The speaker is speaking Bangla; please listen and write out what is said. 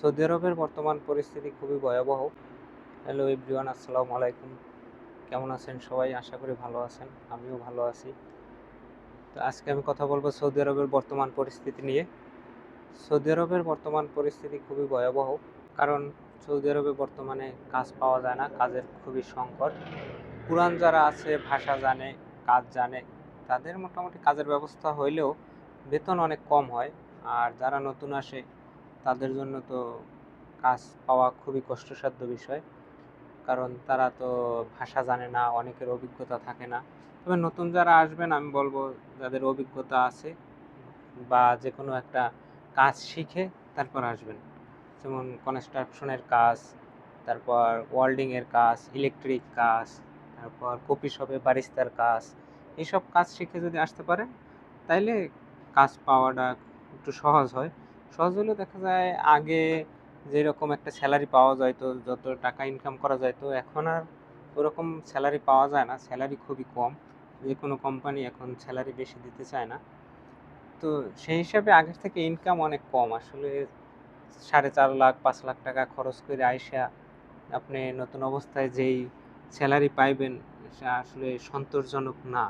সৌদি আরবের বর্তমান পরিস্থিতি খুবই ভয়াবহ। হ্যালো এভরিওয়ান আসসালামু আলাইকুম। কেমন আছেন সবাই? আশা করি ভালো আছেন। আমিও ভালো আছি। তো আজকে আমি কথা বলব সৌদি আরবের বর্তমান পরিস্থিতি নিয়ে। সৌদি আরবের বর্তমান পরিস্থিতি খুবই ভয়াবহ, কারণ সৌদি আরবে বর্তমানে কাজ পাওয়া যায় না, কাজের খুবই সংকট। পুরান যারা আছে, ভাষা জানে, কাজ জানে, তাদের মোটামুটি কাজের ব্যবস্থা হইলেও বেতন অনেক কম হয়। আর যারা নতুন আসে তাদের জন্য তো কাজ পাওয়া খুবই কষ্টসাধ্য বিষয়। কারণ তারা তো ভাষা জানে না, অনেকের অভিজ্ঞতা থাকে না। তবে নতুন যারা আসবেন, আমি বলব যাদের অভিজ্ঞতা আছে বা যে কোনো একটা কাজ শিখে তারপর আসবেন। যেমন কনস্ট্রাকশনের কাজ, তারপর ওয়েল্ডিংয়ের কাজ ইলেকট্রিক কাজ, তারপর কপি শপে বারিস্তার কাজ, এইসব কাজ শিখে যদি আসতে পারেন, তাইলে কাজ পাওয়াটা একটু সহজ হয়। সহজ হলেও দেখা যায় আগে যেরকম একটা স্যালারি পাওয়া যাইতো যত টাকা ইনকাম করা যাইতো এখন আর ওরকম স্যালারি পাওয়া যায় না। স্যালারি খুবই কম। যে কোনো কোম্পানি এখন স্যালারি বেশি দিতে চায় না। তো সেই হিসাবে আগের থেকে ইনকাম অনেক কম। আসলে সাড়ে চার লাখ, পাঁচ লাখ টাকা খরচ করে আইসা আপনি নতুন অবস্থায় যেই স্যালারি পাইবেন সেটা আসলে সন্তোষজনক না।